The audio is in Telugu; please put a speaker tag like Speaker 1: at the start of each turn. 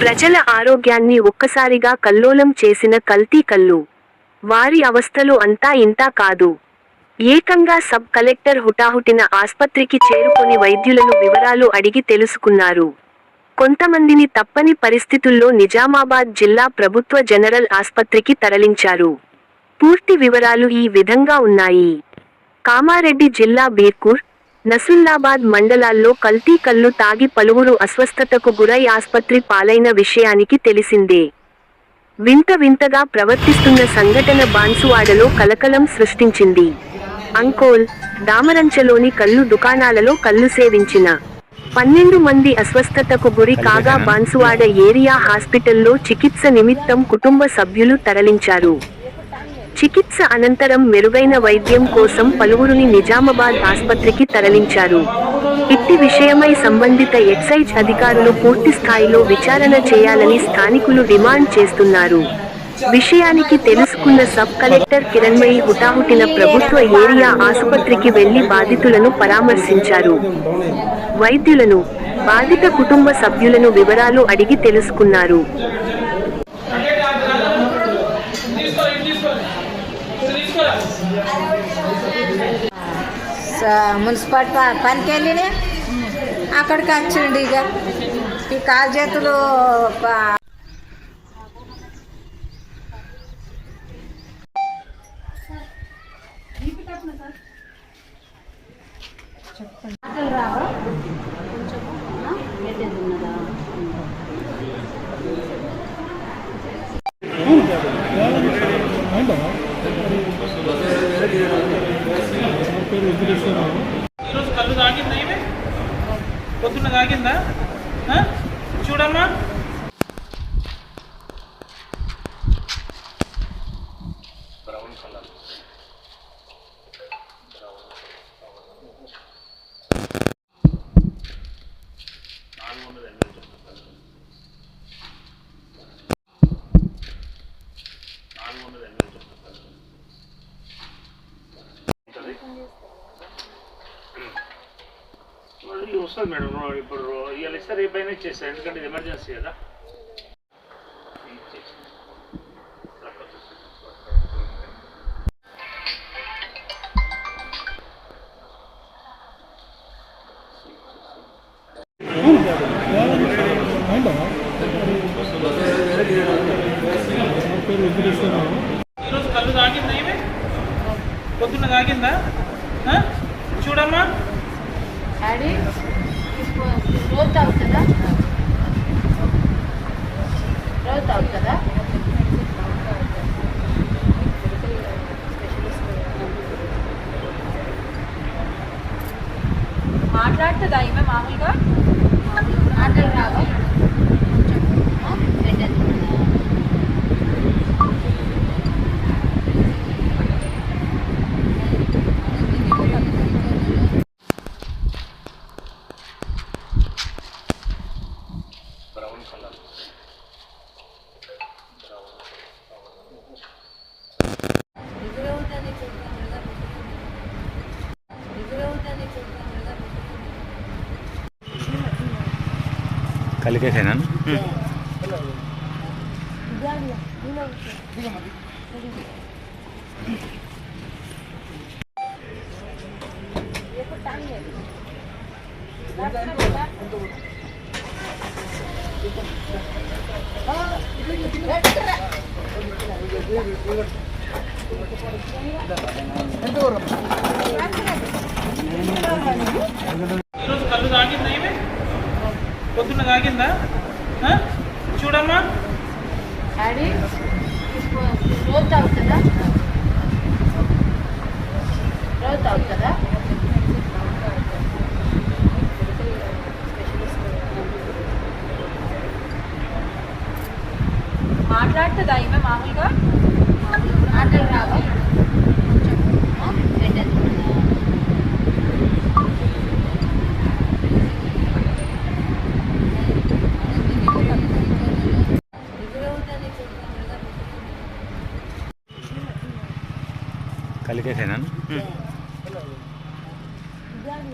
Speaker 1: ప్రజల ఆరోగ్యాన్ని ఒక్కసారిగా కల్లోలం చేసిన కల్తీ కల్లు. వారి అవస్థలు అంతా ఇంతా కాదు. ఏకంగా సబ్ కలెక్టర్ హుటాహుటిన ఆస్పత్రికి చేరుకొని వైద్యులను వివరాలు అడిగి తెలుసుకున్నారు. కొంతమందిని తప్పని పరిస్థితుల్లో నిజామాబాద్ జిల్లా ప్రభుత్వ జనరల్ ఆస్పత్రికి తరలించారు. పూర్తి వివరాలు ఈ విధంగా ఉన్నాయి. కామారెడ్డి జిల్లా బీర్కూర్ నసుల్లాబాద్ మండలాల్లో కల్తీ కల్లు తాగి పలువురు అస్వస్థతకు గురై ఆస్పత్రి పాలైన విషయానికి తెలిసిందే. వింత వింతగా ప్రవర్తిస్తున్న సంఘటన బాన్సువాడలో కలకలం సృష్టించింది. అంకోల్ దామరంచలోని కల్లు దుకాణాలలో కల్లు సేవించిన. పన్నెండు మంది అస్వస్థతకు గురి కాగా బాన్సువాడ ఏరియా హాస్పిటల్లో చికిత్స నిమిత్తం కుటుంబ సభ్యులు తరలించారు. చికిత్స అనంతరం మెరుగైన వైద్యం కోసం పలువురిని నిజామాబాద్ ఆస్పత్రికి తరలించారు. ఇట్టి విషయమై సంబంధిత ఎక్సైజ్ అధికారులు పూర్తి స్థాయిలో విచారణ చేయాలని స్థానికులు డిమాండ్ చేస్తున్నారు. విషయానికి తెలుసుకున్న సబ్ కలెక్టర్ కిరణ్మయి హుటాహుటిన ప్రభుత్వ ఏరియా ఆసుపత్రికి వెళ్ళి బాధితులను పరామర్శించారు. వైద్యులను బాధిత కుటుంబ సభ్యులను వివరాలు అడిగి తెలుసుకున్నారు.
Speaker 2: మున్సిపాలిటీ ప- పనికి వెళ్ళినే అక్కడికి వచ్చిండు ఇక. ఈ కాలు చేతులు ప-
Speaker 3: ఈరోజు కళ్ళు తాగిందా ఇవి పొద్దున్న తాగిందా ఆ? చూడమ్మా ఇది వస్తుంది మేడం ఇప్పుడు ఇవాళ ఇస్తే రేపైనా ఇచ్చేస్తాను ఎందుకంటే ఇది ఎమర్జెన్సీ కదా. ఈరోజు కళ్ళు తాగిందా ఇవి? పొద్దున్న తాగిందా? చూడమ్మా.
Speaker 2: డాడీ. రోజు తాగుతుందా రోజు తాగుతుందా మాట్లాడుతుందా ఈమె మామూలుగా? మాటలు రావా
Speaker 4: కలికేసేనా
Speaker 3: ఈరోజు కళ్ళు తాగిందా ఇవి పొద్దున్న తాగిందా? చూడమ్మా.
Speaker 2: డాడీ రోజు తాగుతుందా రోజు తాగుతుందా మాట్లాడుతుందా ఈమె మామూలుగా? రావాలి రావా
Speaker 4: కలికేసేనా
Speaker 2: డాడీ